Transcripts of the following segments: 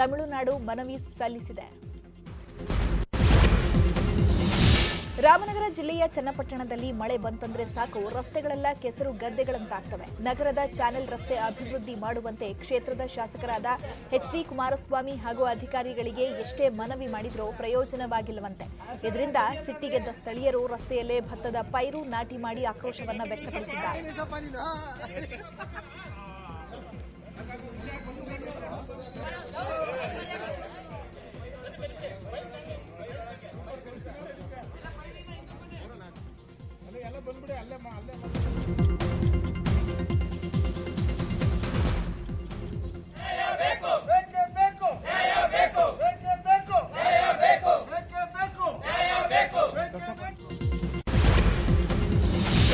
ತಮಿಳುನಾಡು ಮನವಿ ಸಲ್ಲಿಸಿದೆ. ರಾಮನಗರ ಜಿಲ್ಲೆಯ ಚನ್ನಪಟ್ಟಣದಲ್ಲಿ ಮಳೆ ಬಂತಂದ್ರೆ ಸಾಕು, ರಸ್ತೆಗಳೆಲ್ಲ ಕೆಸರು ಗದ್ದೆಗಳಂತಾಗ್ತವೆ. ನಗರದ ಚಾನೆಲ್ ರಸ್ತೆ ಅಭಿವೃದ್ಧಿ ಮಾಡುವಂತೆ ಕ್ಷೇತ್ರದ ಶಾಸಕರಾದ ಎಚ್ ಡಿ ಕುಮಾರಸ್ವಾಮಿ ಹಾಗೂ ಅಧಿಕಾರಿಗಳಿಗೆ ಎಷ್ಟೇ ಮನವಿ ಮಾಡಿದರೂ ಪ್ರಯೋಜನವಾಗಿಲ್ಲವಂತೆ. ಇದರಿಂದ ಸಿಟ್ಟಿಗೆದ್ದ ಸ್ಥಳೀಯರು ರಸ್ತೆಯಲ್ಲೇ ಭತ್ತದ ಪೈರು ನಾಟಿ ಮಾಡಿ ಆಕ್ರೋಶವನ್ನು ವ್ಯಕ್ತಪಡಿಸಿದ್ದಾರೆ.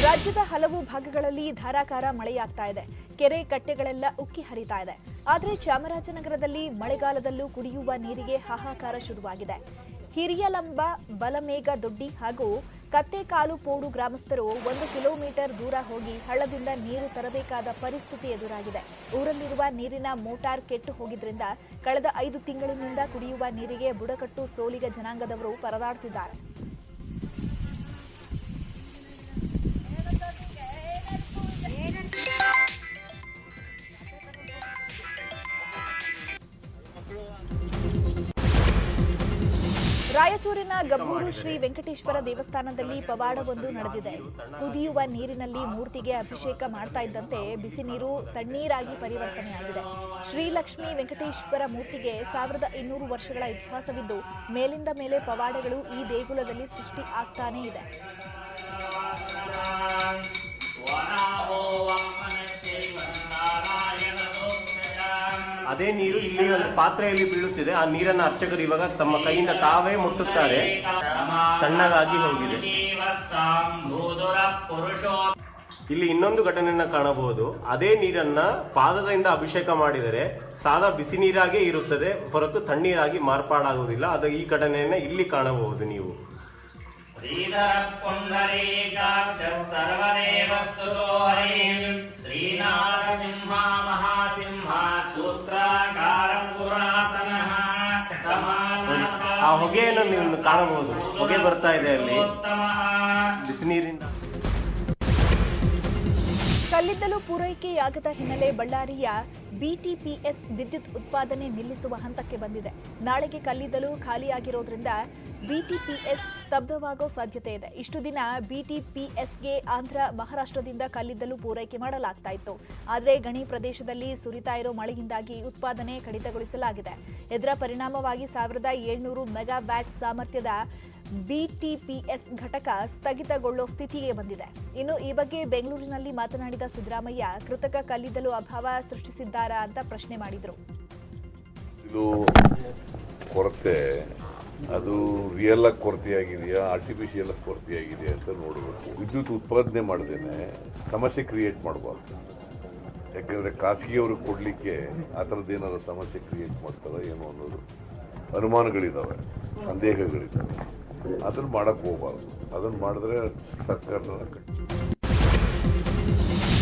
ರಾಜ್ಯದ ಹಲವು ಭಾಗಗಳಲ್ಲಿ ಧಾರಾಕಾರ ಮಳೆಯಾಗ್ತಾ ಇದೆ. ಕೆರೆ ಕಟ್ಟೆಗಳೆಲ್ಲ ಉಕ್ಕಿ ಹರಿತಾ ಇದೆ. ಆದರೆ ಚಾಮರಾಜನಗರದಲ್ಲಿ ಮಳೆಗಾಲದಲ್ಲೂ ಕುಡಿಯುವ ನೀರಿಗೆ ಹಾಹಾಕಾರ ಶುರುವಾಗಿದೆ. ಹಿರಿಯಲಂಬ, ಬಲಮೇಘ ದೊಡ್ಡಿ ಹಾಗೂ ಕತ್ತೆಕಾಲು ಪೋಡು ಗ್ರಾಮಸ್ಥರು ಒಂದು ಕಿಲೋಮೀಟರ್ ದೂರ ಹೋಗಿ ಹಳ್ಳದಿಂದ ನೀರು ತರಬೇಕಾದ ಪರಿಸ್ಥಿತಿ ಎದುರಾಗಿದೆ. ಊರಲ್ಲಿರುವ ನೀರಿನ ಮೋಟಾರ್ ಕೆಟ್ಟು ಹೋಗಿದ್ರಿಂದ ಕಳೆದ ಐದು ತಿಂಗಳಿನಿಂದ ಕುಡಿಯುವ ನೀರಿಗೆ ಬುಡಕಟ್ಟು ಸೋಲಿಗ ಜನಾಂಗದವರು ಪರದಾಡ್ತಿದ್ದಾರೆ. ರಾಯಚೂರಿನ ಗಬ್ಬೂರು ಶ್ರೀ ವೆಂಕಟೇಶ್ವರ ದೇವಸ್ಥಾನದಲ್ಲಿ ಪವಾಡವೊಂದು ನಡೆದಿದೆ. ಕುದಿಯುವ ನೀರಿನಲ್ಲಿ ಮೂರ್ತಿಗೆ ಅಭಿಷೇಕ ಮಾಡ್ತಾ ಇದ್ದಂತೆ ಬಿಸಿ ನೀರು ತಣ್ಣೀರಾಗಿ ಪರಿವರ್ತನೆಯಾಗಿದೆ. ಶ್ರೀಲಕ್ಷ್ಮಿ ವೆಂಕಟೇಶ್ವರ ಮೂರ್ತಿಗೆ ಸಾವಿರದ ಇನ್ನೂರು ವರ್ಷಗಳ ಇತಿಹಾಸವಿದ್ದು, ಮೇಲಿಂದ ಮೇಲೆ ಪವಾಡಗಳು ಈ ದೇಗುಲದಲ್ಲಿ ಸೃಷ್ಟಿ ಆಗ್ತಾನೇ ಇದೆ. ಅದೇ ನೀರು ಇಲ್ಲಿ ಒಂದು ಪಾತ್ರೆಯಲ್ಲಿ ಬೀಳುತ್ತಿದೆ. ಆ ನೀರನ್ನು ಅರ್ಚಕರು ಇವಾಗ ತಮ್ಮ ಕೈಯಿಂದ ತಾವೇ ಮುಟ್ಟುತ್ತಾರೆ. ತಣ್ಣಗಾಗಿ ಹೋಗಿದೆ. ಇಲ್ಲಿ ಇನ್ನೊಂದು ಘಟನೆಯನ್ನ ಕಾಣಬಹುದು. ಅದೇ ನೀರನ್ನ ಪಾದದಿಂದ ಅಭಿಷೇಕ ಮಾಡಿದರೆ ಸಾಲ ಬಿಸಿ ನೀರಾಗೇ ಇರುತ್ತದೆ, ಹೊರತು ತಣ್ಣೀರಾಗಿ ಮಾರ್ಪಾಡಾಗುವುದಿಲ್ಲ. ಅದು ಈ ಘಟನೆಯನ್ನ ಇಲ್ಲಿ ಕಾಣಬಹುದು ನೀವು. ಶ್ರೀನಾಥ ಆ ಹೊಗೆಯನ್ನು ನೀವು ಕಾಣಬಹುದು. ಹೊಗೆ ಬರ್ತಾ ಇದೆ ಅಲ್ಲಿ. ಬಿಸಿನೀರಿಂದ. ಕಲ್ಲಿದ್ದಲು ಪೂರೈಕೆಯಾಗದ ಹಿನ್ನೆಲೆ ಬಳ್ಳಾರಿಯ ಬಿಟಿಪಿಎಸ್ ವಿದ್ಯುತ್ ಉತ್ಪಾದನೆ ನಿಲ್ಲಿಸುವ ಹಂತಕ್ಕೆ ಬಂದಿದೆ. ನಾಳೆಗೆ ಕಲ್ಲಿದ್ದಲು ಖಾಲಿಯಾಗಿರೋದ್ರಿಂದ ಬಿಟಿಪಿಎಸ್ ಸ್ತಬ್ಧವಾಗೋ ಸಾಧ್ಯತೆ ಇದೆ. ಇಷ್ಟು ದಿನ ಬಿಟಿಪಿಎಸ್ಗೆ ಆಂಧ್ರ ಮಹಾರಾಷ್ಟ್ರದಿಂದ ಕಲ್ಲಿದ್ದಲು ಪೂರೈಕೆ ಮಾಡಲಾಗ್ತಾ ಇತ್ತು. ಆದರೆ ಗಣಿ ಪ್ರದೇಶದಲ್ಲಿ ಸುರಿತಾ ಇರೋ ಮಳೆಯಿಂದಾಗಿ ಉತ್ಪಾದನೆ ಕಡಿತಗೊಳಿಸಲಾಗಿದೆ. ಇದರ ಪರಿಣಾಮವಾಗಿ ಸಾವಿರದ ಏಳ್ನೂರು ಮೆಗಾವ್ಯಾಟ್ ಸಾಮರ್ಥ್ಯದ ಬಿಟಿಪಿಎಸ್ ಘಟಕ ಸ್ಥಗಿತಗೊಳ್ಳೋ ಸ್ಥಿತಿಗೆ ಬಂದಿದೆ. ಇನ್ನು ಈ ಬಗ್ಗೆ ಬೆಂಗಳೂರಿನಲ್ಲಿ ಮಾತನಾಡಿದ ಸಿದ್ದರಾಮಯ್ಯ, ಕೃತಕ ಕಲ್ಲಿದ್ದಲು ಅಭಾವ ಸೃಷ್ಟಿಸಿದ್ದಾರಾ ಅಂತ ಪ್ರಶ್ನೆ ಮಾಡಿದರು. ಕೊರತೆ. ಅದು ರಿಯಲ್ ಆಗಿ ಕೊರತೆಯಾಗಿದೆಯಾ ಆರ್ಟಿಫಿಷಿಯಲ್ ಆಗಿ ಕೊರತೆಯಾಗಿದೆಯಾ ಅಂತ ನೋಡಬೇಕು. ವಿದ್ಯುತ್ ಉತ್ಪಾದನೆ ಮಾಡ್ದೇನೆ ಸಮಸ್ಯೆ ಕ್ರಿಯೇಟ್ ಮಾಡಬಾರ್ದು. ಯಾಕಂದರೆ ಖಾಸಗಿಯವ್ರಿಗೆ ಕೊಡಲಿಕ್ಕೆ ಆ ಥರದ್ದು ಏನಾದ್ರು ಸಮಸ್ಯೆ ಕ್ರಿಯೇಟ್ ಮಾಡ್ತಾರೆ ಏನೋ ಅನ್ನೋದು ಅನುಮಾನಗಳಿದ್ದಾವೆ ಸಂದೇಹಗಳಿದ್ದಾವೆ ಅದನ್ನು ಮಾಡಕ್ಕೆ ಹೋಗಬಾರ್ದು. ಅದನ್ನು ಮಾಡಿದ್ರೆ ಸರ್ಕಾರದ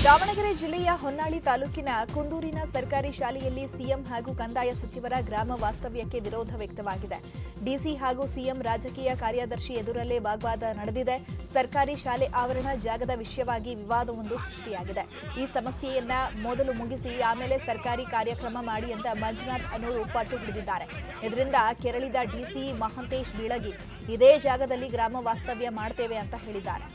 ದಾವಣಗೆರೆ ಜಿಲ್ಲೆಯ ಹೊನ್ನಾಳಿ ತಾಲೂಕಿನ ಕುಂದೂರಿನ ಸರ್ಕಾರಿ ಶಾಲೆಯಲ್ಲಿ ಸಿಎಂ ಹಾಗೂ ಕಂದಾಯ ಸಚಿವರ ಗ್ರಾಮ ವಾಸ್ತವ್ಯಕ್ಕೆ ವಿರೋಧ ವ್ಯಕ್ತವಾಗಿದೆ. ಡಿಸಿ ಹಾಗೂ ಸಿಎಂ ರಾಜಕೀಯ ಕಾರ್ಯದರ್ಶಿ ಎದುರಲ್ಲೇ ವಾಗ್ವಾದ ನಡೆದಿದೆ. ಸರ್ಕಾರಿ ಶಾಲೆ ಆವರಣ ಜಾಗದ ವಿಷಯವಾಗಿ ವಿವಾದವೊಂದು ಸೃಷ್ಟಿಯಾಗಿದೆ. ಈ ಸಮಸ್ಯೆಯನ್ನ ಮೊದಲು ಮುಗಿಸಿ ಆಮೇಲೆ ಸರ್ಕಾರಿ ಕಾರ್ಯಕ್ರಮ ಮಾಡಿ ಅಂತ ಮಂಜುನಾಥ್ ಅನ್ನೋರು ಪಟ್ಟು ಹಿಡಿದಿದ್ದಾರೆ. ಇದರಿಂದ ಕೆರಳಿದ ಡಿಸಿ ಮಹಂತೇಶ್ ಬೀಳಗಿ, ಇದೇ ಜಾಗದಲ್ಲಿ ಗ್ರಾಮ ವಾಸ್ತವ್ಯ ಮಾಡ್ತೇವೆ ಅಂತ ಹೇಳಿದ್ದಾರೆ.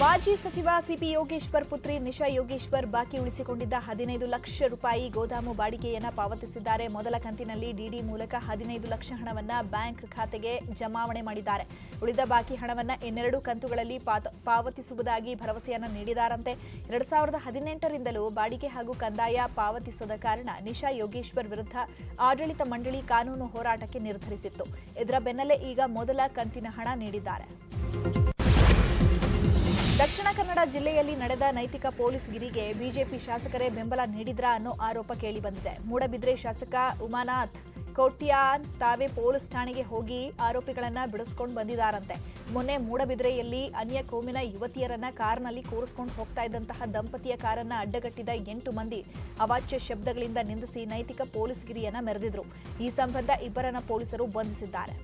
ಮಾಜಿ ಸಚಿವ ಸಿಪಿ ಯೋಗೇಶ್ವರ್ ಪುತ್ರಿ ನಿಶಾ ಯೋಗೇಶ್ವರ್ ಬಾಕಿ ಉಳಿಸಿಕೊಂಡಿದ್ದ ಹದಿನೈದು ಲಕ್ಷ ರೂಪಾಯಿ ಗೋದಾಮು ಬಾಡಿಗೆಯನ್ನು ಪಾವತಿಸಿದ್ದಾರೆ. ಮೊದಲ ಕಂತಿನಲ್ಲಿ ಡಿಡಿ ಮೂಲಕ ಹದಿನೈದು ಲಕ್ಷ ಹಣವನ್ನು ಬ್ಯಾಂಕ್ ಖಾತೆಗೆ ಜಮಾವಣೆ ಮಾಡಿದ್ದಾರೆ. ಉಳಿದ ಬಾಕಿ ಹಣವನ್ನು ಇನ್ನೆರಡು ಕಂತುಗಳಲ್ಲಿ ಪಾವತಿಸುವುದಾಗಿ ಭರವಸೆಯನ್ನ ನೀಡಿದಾರಂತೆ. ಎರಡು ಸಾವಿರದ ಹದಿನೆಂಟರಿಂದಲೂ ಬಾಡಿಗೆ ಹಾಗೂ ಕಂದಾಯ ಪಾವತಿಸದ ಕಾರಣ ನಿಶಾ ಯೋಗೇಶ್ವರ್ ವಿರುದ್ಧ ಆಡಳಿತ ಮಂಡಳಿ ಕಾನೂನು ಹೋರಾಟಕ್ಕೆ ನಿರ್ಧರಿಸಿತ್ತು. ಇದರ ಬೆನ್ನಲ್ಲೇ ಈಗ ಮೊದಲ ಕಂತಿನ ಹಣ ನೀಡಿದ್ದಾರೆ. ದಕ್ಷಿಣ ಕನ್ನಡ ಜಿಲ್ಲೆಯಲ್ಲಿ ನಡೆದ ನೈತಿಕ ಪೊಲೀಸ್ ಗಿರಿಗೆ ಬಿಜೆಪಿ ಶಾಸಕರೇ ಬೆಂಬಲ ನೀಡಿದ್ರಾ ಅನ್ನೋ ಆರೋಪ ಕೇಳಿಬಂದಿದೆ ಮೂಡಬಿದ್ರೆ ಶಾಸಕ ಉಮಾನಾಥ್, ಕೋಟ್ಯಾನ್ ತಾವೇ ಪೊಲೀಸ್ ಠಾಣೆಗೆ ಹೋಗಿ ಆರೋಪಿಗಳನ್ನ ಬಿಡಿಸ್ಕೊಂಡು ಬಂದಿದ್ದಾರಂತೆ ಮೊನ್ನೆ ಮೂಡಬಿದ್ರೆಯಲ್ಲಿ ಅನ್ಯ ಕೋಮಿನ ಯುವತಿಯರನ್ನ ಕಾರ್ನಲ್ಲಿ ಕೂರಿಸ್ಕೊಂಡು ಹೋಗ್ತಾ ಇದ್ದಂತಹ ದಂಪತಿಯ ಕಾರನ್ನ ಅಡ್ಡಗಟ್ಟಿದ ಎಂಟು ಮಂದಿ ಅವಾಚ್ಯ ಶಬ್ದಗಳಿಂದ ನಿಂದಿಸಿ ನೈತಿಕ ಪೊಲೀಸ್ ಗಿರಿಯನ್ನ ಮೆರೆದಿದ್ರು. ಈ ಸಂಬಂಧ ಇಬ್ಬರನ್ನ ಪೊಲೀಸರು ಬಂಧಿಸಿದ್ದಾರೆ.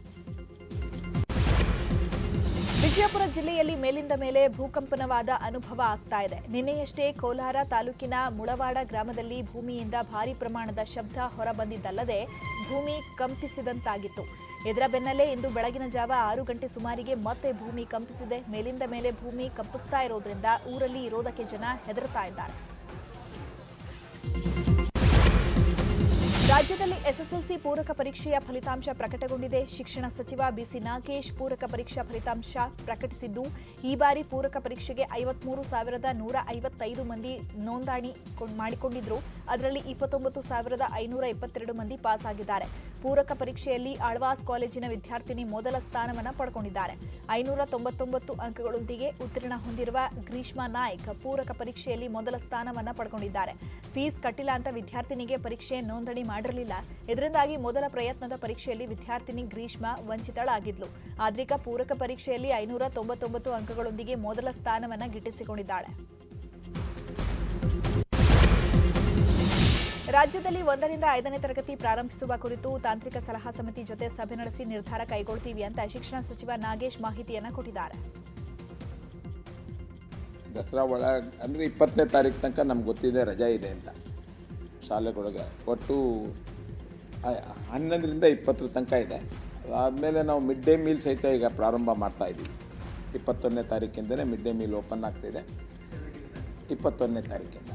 ವಿಜಯಪುರ ಜಿಲ್ಲೆಯಲ್ಲಿ ಮೇಲಿಂದ ಮೇಲೆ ಭೂಕಂಪನವಾದ ಅನುಭವ ಆಗ್ತಾ ಇದೆ. ನಿನ್ನೆಯಷ್ಟೇ ಕೋಲಾರ ತಾಲೂಕಿನ ಮುಳವಾಡ ಗ್ರಾಮದಲ್ಲಿ ಭೂಮಿಯಿಂದ ಭಾರೀ ಪ್ರಮಾಣದ ಶಬ್ದ ಹೊರಬಂದಿದ್ದಲ್ಲದೆ ಭೂಮಿ ಕಂಪಿಸಿದಂತಾಗಿತ್ತು. ಇದರ ಬೆನ್ನಲ್ಲೇ ಇಂದು ಬೆಳಗಿನ ಜಾವ ಆರು ಗಂಟೆ ಸುಮಾರಿಗೆ ಮತ್ತೆ ಭೂಮಿ ಕಂಪಿಸಿದೆ. ಮೇಲಿಂದ ಮೇಲೆ ಭೂಮಿ ಕಂಪಿಸ್ತಾ ಇರೋದ್ರಿಂದ ಊರಲ್ಲಿ ಇರೋದಕ್ಕೆ ಜನ ಹೆದರ್ತಾ ಇದ್ದಾರೆ. ರಾಜ್ಯದಲ್ಲಿ ಎಸ್ಎಸ್ಎಲ್ಸಿ ಪೂರಕ ಪರೀಕ್ಷೆಯ ಫಲಿತಾಂಶ ಪ್ರಕಟಗೊಂಡಿದೆ. ಶಿಕ್ಷಣ ಸಚಿವ ಬಿಸಿ ನಾಗೇಶ್ ಪೂರಕ ಪರೀಕ್ಷಾ ಫಲಿತಾಂಶ ಪ್ರಕಟಿಸಿದ್ದು, ಈ ಬಾರಿ ಪೂರಕ ಪರೀಕ್ಷೆಗೆ ಐವತ್ಮೂರು ಸಾವಿರದ ನೂರ ಐವತ್ತೈದು ಮಂದಿ ನೋಂದಣಿ ಕೊಂಡ್- ಮಾಡಿಕೊಂಡಿದ್ರು. ಅದರಲ್ಲಿ ಇಪ್ಪತ್ತೊಂಬತ್ತು ಸಾವಿರದ ಐನೂರ ಇಪ್ಪತ್ತೆರಡು ಮಂದಿ ಪಾಸ್ ಆಗಿದ್ದಾರೆ. ಪೂರಕ ಪರೀಕ್ಷೆಯಲ್ಲಿ ಆಳ್ವಾಸ್ ಕಾಲೇಜಿನ ವಿದ್ಯಾರ್ಥಿನಿ ಮೊದಲ ಸ್ಥಾನವನ್ನು ಪಡ್ಕೊಂಡಿದ್ದಾರೆ. ಐನೂರ ತೊಂಬತ್ತೊಂಬತ್ತು ಅಂಕಗಳೊಂದಿಗೆ ಉತ್ತೀರ್ಣ ಹೊಂದಿರುವ ಗ್ರೀಷ್ಮಾ ನಾಯ್ಕ್ ಪೂರಕ ಪರೀಕ್ಷೆಯಲ್ಲಿ ಮೊದಲ ಸ್ಥಾನವನ್ನು ಪಡ್ಕೊಂಡಿದ್ದಾರೆ. ಫೀಸ್ ಕಟ್ಟಿಲ್ಲ ಅಂತ ವಿದ್ಯಾರ್ಥಿನಿಗೆ ಪರೀಕ್ಷೆ ನೋಂದಣಿ ಮಾಡಿರಲಿಲ್ಲ. ಇದರಿಂದಾಗಿ ಮೊದಲ ಪ್ರಯತ್ನದ ಪರೀಕ್ಷೆಯಲ್ಲಿ ವಿದ್ಯಾರ್ಥಿನಿ ಗ್ರೀಷ್ಮಾ ವಂಚಿತಳಾಗಿದ್ಲು. ಆದ್ರಿಕ ಪೂರಕ ಪರೀಕ್ಷೆಯಲ್ಲಿ ಐನೂರ ತೊಂಬತ್ತೊಂಬತ್ತು ಅಂಕಗಳೊಂದಿಗೆ ಮೊದಲ ಸ್ಥಾನವನ್ನು ಗಿಟ್ಟಿಸಿಕೊಂಡಿದ್ದಾಳೆ. ರಾಜ್ಯದಲ್ಲಿ ಒಂದರಿಂದ ಐದನೇ ತರಗತಿ ಪ್ರಾರಂಭಿಸುವ ಕುರಿತು ತಾಂತ್ರಿಕ ಸಲಹಾ ಸಮಿತಿ ಜೊತೆ ಸಭೆ ನಡೆಸಿ ನಿರ್ಧಾರ ಕೈಗೊಳ್ತೀವಿ ಅಂತ ಶಿಕ್ಷಣ ಸಚಿವ ನಾಗೇಶ್ ಮಾಹಿತಿಯನ್ನು ಕೊಟ್ಟಿದ್ದಾರೆ. ದಸರಾ ಒಳ ಅಂದರೆ ಇಪ್ಪತ್ತನೇ ತಾರೀಕು ತನಕ ನಮ್ಗೆ ಗೊತ್ತಿದೆ, ರಜಾ ಇದೆ ಅಂತ. ಶಾಲೆಗಳಿಗೆ. ಒಟ್ಟು ಹನ್ನೊಂದರಿಂದ ಇಪ್ಪತ್ತರ ತನಕ ಇದೆ. ಅದಾದಮೇಲೆ ನಾವು ಮಿಡ್ ಡೇ ಮೀಲ್ ಸಹಿತ ಈಗ ಪ್ರಾರಂಭ ಮಾಡ್ತಾ ಇದ್ದೀವಿ. ಇಪ್ಪತ್ತೊಂದನೇ ತಾರೀಕಿಂದನೇ ಮಿಡ್ ಡೇ ಮೀಲ್ ಓಪನ್ ಆಗ್ತಿದೆ ಇಪ್ಪತ್ತೊಂದನೇ ತಾರೀಕಿಂದ.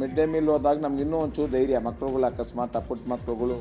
ಮಿಡ್ ಡೇ ಮೀಲ್ ಹೋದಾಗ ನಮ್ಗೆ ಇನ್ನೂ ಒಂಚೂರು ಧೈರ್ಯ ಮಕ್ಕಳುಗಳು ಅಕಸ್ಮಾತ್ ಪುಟ್ಟ ಮಕ್ಳುಗಳು.